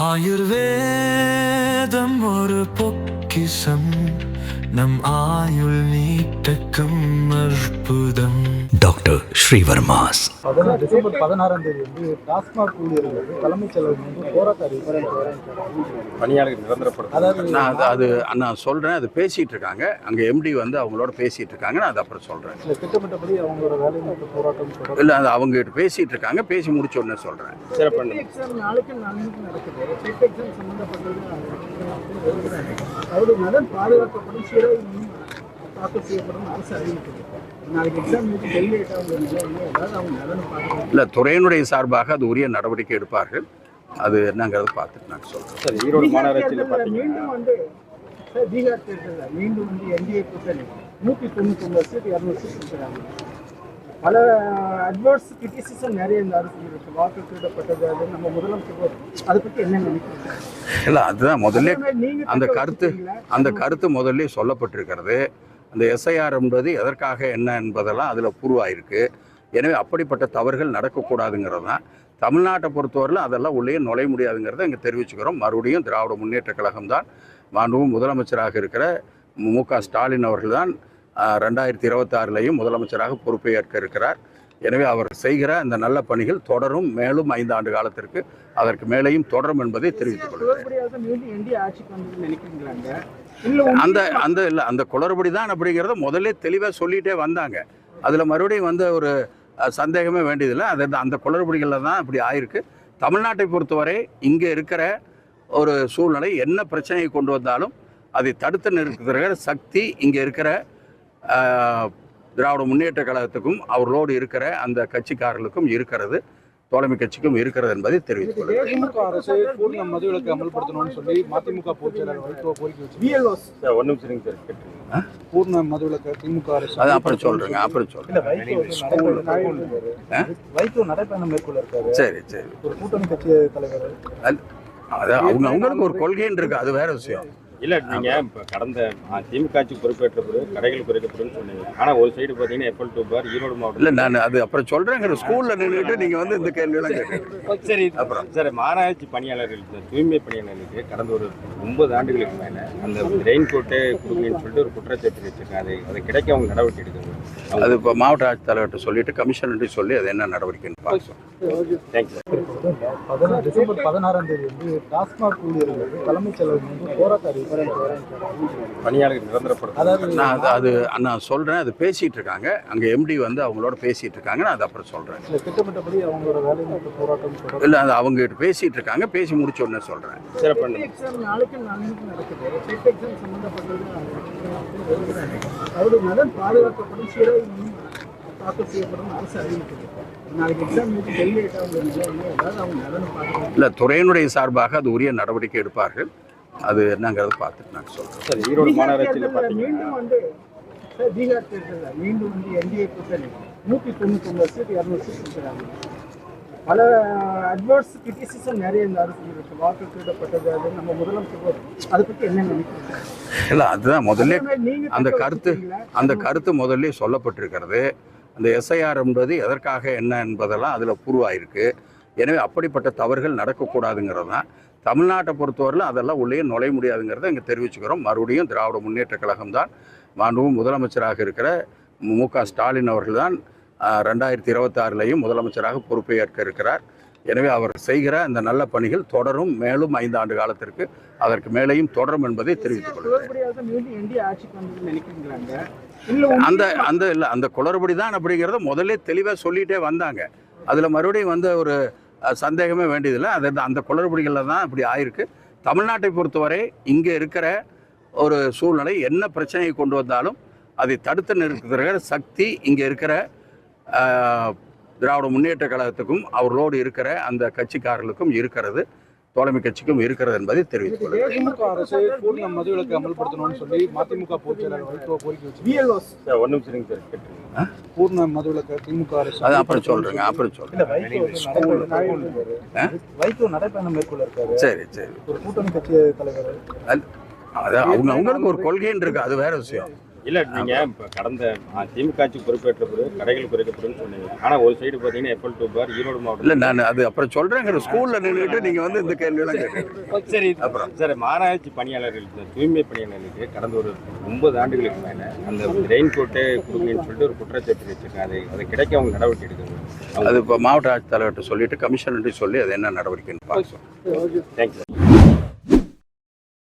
ஆயுர்வேதம் ஒரு பொக்கிசம் நம் ஆயுள் நீட்டக்கும் அற்புதம். டாக்டர் ஸ்ரீவர்மாஸ். டிசம்பர் பதினாறாம் தேதி வந்து டாஸ்மாக் ஊழியர்களுக்கு தலைமைச் செயலகம் வந்து போராட்ட பணியாளர்கள் நிரந்தரப்படுத்த அதாவது நான் அது அது நான் சொல்கிறேன் அது பேசிகிட்டு இருக்காங்க. அங்கே எம்டி வந்து அவங்களோட பேசிகிட்டு இருக்காங்க. நான் அது அப்புறம் சொல்கிறேன் சில திட்டமிட்டபடி அவங்களோட வேலை நிறுத்த போராட்டம் இல்லை அது அவங்ககிட்ட பேசிகிட்டு இருக்காங்க. பேசி முடிச்ச உடனே சொல்கிறேன் சிறப்பு. நாளைக்கு நாளைக்கு நடக்குது. பாதுகாக்கப்படும். தாக்கல் செய்யப்படும் அரசு இல்லை துறையினுடைய சார்பாக அது உரிய நடவடிக்கை எடுப்பார்கள். அது என்னங்கிறத பார்த்துட்டு நான் சொல்கிறேன் சரி ஈரோடு மாநகராட்சியில் பார்த்தீங்கன்னா மீண்டும் வந்து சார் பீகார் தேர்தலில் மீண்டும் வந்து என்டிஏ கூட்டணி. நூற்றி தொண்ணூற்றி ஒன்பது சீட் இரநூறு சீட் கொடுக்குறாங்க. பல அட்வர்ஸ் கிரிட்டிசிசம் நிறைய இந்த அரசு இருக்கு. வாக்கு திருடப்பட்டது அது நம்ம முதலமைச்சர் அதை பற்றி என்ன நினைக்கிறீங்க? இல்லை அதுதான் முதல்ல அந்த கருத்து? அந்த கருத்து முதல்ல சொல்லப்பட்டிருக்கிறது. அந்த எஸ்ஐஆர் என்பது எதற்காக என்ன என்பதெல்லாம் அதில் பூர்வாயிருக்கு எனவே அப்படிப்பட்ட தவறுகள் நடக்கக்கூடாதுங்கிறது தான். தமிழ்நாட்டை பொறுத்தவரையில் அதெல்லாம் உள்ளே நுழைய முடியாதுங்கிறத இங்கே தெரிவிச்சுக்கிறோம். மறுபடியும் திராவிட முன்னேற்ற கழகம் தான் மாண்பும் முதலமைச்சராக இருக்கிற மு க ஸ்டாலின் அவர்கள் தான் ரெண்டாயிரத்தி இருபத்தாறுலையும் முதலமைச்சராக பொறுப்பை ஏற்க இருக்கிறார். எனவே அவர் செய்கிற அந்த நல்ல பணிகள் தொடரும் மேலும் ஐந்து ஆண்டு காலத்திற்கு அதற்கு மேலேயும் தொடரும் என்பதை தெரிவித்துக் கொள்கிறேன். அந்த அந்த இல்லை அந்த குளறுபடி தான் அப்படிங்கிறத முதல்ல தெளிவாக சொல்லிட்டே வந்தாங்க. அதில் மறுபடியும் வந்து ஒரு சந்தேகமே வேண்டியதில்லை. அது அந்த குளறுபடிகளில் தான் இப்படி ஆயிருக்கு. தமிழ்நாட்டை பொறுத்தவரை இங்கே இருக்கிற ஒரு சூழ்நிலை என்ன பிரச்சனையை கொண்டு வந்தாலும் அதை தடுத்து நிறுத்துகிற சக்தி இங்கே இருக்கிற திராவிட முன்னேற்ற கழகத்துக்கும் அவர்களோடு இருக்கிற அந்த கட்சிக்காரர்களுக்கும் இருக்கிறது தோழமை கட்சிக்கும் இருக்கிறது என்பதை தெரிவித்துக் கொள்கிறேன். திமுக அரசு பூர்ண மதுவிலக்கு அமல்படுத்தணும்னு சொல்லி மதிமுக பொதுச் செயலாளர் வைகோ கோரிக்கை வச்சு பிஎல்ஓஸ் சார் ஒன்று நிமிஷம் சார் கேட்டுருங்க. பூர்ண மதுவிலக்கு திமுக அரசு அது அப்புறம் சொல்கிறேங்க அப்புறம் வைகோ மேற்கொள்ள இருக்காரு. சரி சரி. ஒரு கூட்டணி கட்சி தலைவர். அது அவங்க அவங்களுக்கு ஒரு கொள்கைன்னு இருக்கு அது வேற விஷயம். இல்லை நீங்கள் இப்போ கடந்த திமுக ஆட்சி பொறுப்பேற்ற பிறகு கடைகள் குறைக்கப்படும் சொன்னீங்க. ஆனால் ஒரு சைடு பார்த்தீங்கன்னா எப்பல் டூ பார் ஈரோடு இல்ல மாவட்டம் நான் அது அப்புறம் சொல்றேங்க ஸ்கூல்ல நின்றுட்டு நீங்க வந்து இந்த கேள்வியெல்லாம் கேட்குறீங்க சரி. அப்புறம். சார் மாநகராட்சி பணியாளர்கள் இந்த தூய்மை பணியாளர்களுக்கு கடந்த ஒரு ஒன்பது ஆண்டுகளுக்கு மேலே அந்த ரெயின் கோட்டை கொடுங்கன்னு சொல்லிட்டு ஒரு குற்றச்சாட்டு வச்சிருக்காங்க. அதை அதை கிடைக்க அவங்க நடவடிக்கை எடுக்கணும் அது இப்போ மாவட்ட ஆட்சித்தலைவர்கிட்ட சொல்லிட்டு கமிஷனர்கிட்ட சொல்லி அது என்ன நடவடிக்கைன்னு பார்க்கலாம். தேங்க்ஸ் சார் பதினா டிசம்பர் பதினாறாம் தேதி வந்து டாஸ்மாக் ஊழியர்களுக்கு தலைமைச் செயலகம் வந்து போராட்ட அறிவிப்பு பணியாளர்கள் நான் அது நான் சொல்றேன் அது பேசிட்டு இருக்காங்க அங்க எம்டி வந்து அவங்களோட பேசிட்டு இருக்காங்க நான் அது அப்புறம் சொல்றேன். சில திட்டமிட்டபடி அவங்களோட வேலை நிறுத்த போராட்டம் தொடரும். இல்ல அது அவங்ககிட்ட பேசிட்டு இருக்காங்க பேசி முடிச்ச உடனே சிறப்பு நாளைக்கு நடக்குது. பாதுகாக்கப்படும் தாக்கல் செய்யப்படும் அரசு இல்ல துறையினுடைய சார்பாக அது உரிய நடவடிக்கை எடுப்பார்கள். அது என்னங்கிறத பார்த்துட்டு நான் சொல்றேன். சார் ஈரோடு மாநகராட்சியில் பார்த்தீங்கன்னா மீண்டும் வந்து சார் பீகார் தேர்தலில் மீண்டும் வந்து என்டிஏ கூட்டணி நூற்றி தொண்ணூற்றி ஒன்பது சீட் இரநூறு சீட் கொடுக்குறாங்க. பல அட்வர்ஸ் கிரிட்டிசிசம் நிறைய இந்த அரசு இருக்கு. வாக்கு திருடப்பட்டது அது நம்ம முதலமைச்சர் அதை பற்றி என்ன நினைக்கிறீங்க? இல்ல அதுதான் முதல்ல அந்த கருத்து? அந்த கருத்து முதல்ல சொல்லப்பட்டிருக்கிறது. அந்த எஸ்ஐஆர் என்பது எதற்காக என்ன என்பதெல்லாம் அதில் பூர்வாயிருக்கு எனவே அப்படிப்பட்ட தவறுகள் நடக்கக்கூடாதுங்கிறது தான். தமிழ்நாட்டை பொறுத்தவரையில் அதெல்லாம் உள்ளே நுழைய முடியாதுங்கிறத இங்கே தெரிவிச்சுக்கிறோம். மறுபடியும் திராவிட முன்னேற்ற கழகம் தான் மாண்பும் முதலமைச்சராக இருக்கிற மு க ஸ்டாலின் அவர்கள் தான் ரெண்டாயிரத்தி இருபத்தாறுலையும் முதலமைச்சராக பொறுப்பை ஏற்க இருக்கிறார். எனவே அவர் செய்கிற அந்த நல்ல பணிகள் தொடரும் மேலும் ஐந்து ஆண்டு காலத்திற்கு அதற்கு மேலேயும் தொடரும் என்பதை தெரிவித்துக் கொள்கிறேன். அந்த அந்த இல்லை அந்த குளறுபடி தான் அப்படிங்கிறத முதல்ல தெளிவாக சொல்லிட்டே வந்தாங்க. அதில் மறுபடியும் வந்து ஒரு சந்தேகமே வேண்டியதில்லை. அது அந்த குளறுபடிகளில் தான் இப்படி ஆயிருக்கு. தமிழ்நாட்டை பொறுத்தவரை இங்கே இருக்கிற ஒரு சூழ்நிலை என்ன பிரச்சனையை கொண்டு வந்தாலும் அதை தடுத்து நிறுத்துகிற சக்தி இங்கே இருக்கிற திராவிட முன்னேற்ற கழகத்துக்கும் அவர்களோடு இருக்கிற அந்த கட்சிக்காரர்களுக்கும் இருக்கிறது தோழமை கட்சிக்கும் இருக்கிறது என்பதை தெரிவித்துக் மதுவிலக்கு அமல்படுத்தணும்னு சொல்லி மதிமுக சார் பூர்ண மதுவிலக்கு திமுக அரசு. அது அப்புறம் சொல்கிறேங்க அப்புறம் சொல்கிறேன் இல்ல வைகோ நடைபயணம் மேற்கொள்ளாரு. வைகோ நடைபயணம் மேற்கொள்ள இருக்காரு. சரி சரி. ஒரு கூட்டணி கட்சி தலைவர். அது அவங்க அவங்களுக்கு ஒரு கொள்கைன்னு இருக்கு அது வேற விஷயம். இல்ல நீங்க இப்ப கடந்த திமுக ஆட்சி பொறுப்பேற்ற பிறகு கடைகள் குறைக்கப்படும் சொன்னீங்க. ஆனா ஒரு சைடு பாத்தீங்கன்னா எஃப்எல் டூ பார் ஈரோடு இல்லை மாவட்டம் நான் அது அப்புறம் சொல்கிறேங்கிற ஸ்கூலில் நின்றுட்டு நீங்கள் வந்து இந்த கேள்வியெல்லாம் கேட்குறீங்க சரி அப்புறம். சார் மாநகராட்சி பணியாளர்கள் இந்த தூய்மை பணியாளர்களுக்கு கடந்த ஒரு ஒன்பது ஆண்டுகளுக்கு மேல அந்த ரெயின் கோட்டை கொடுக்கணும்னு சொல்லிட்டு ஒரு குற்றச்சாட்டு வச்சிருக்காங்க. அதை அதை கிடைக்க அவங்க நடவடிக்கை எடுக்கணும். அது இப்போ மாவட்ட ஆட்சித்தலைவர்கிட்ட சொல்லிட்டு கமிஷனர்கிட்ட சொல்லி அது என்ன நடவடிக்கைன்னு பார்க்க தேங்க்யூ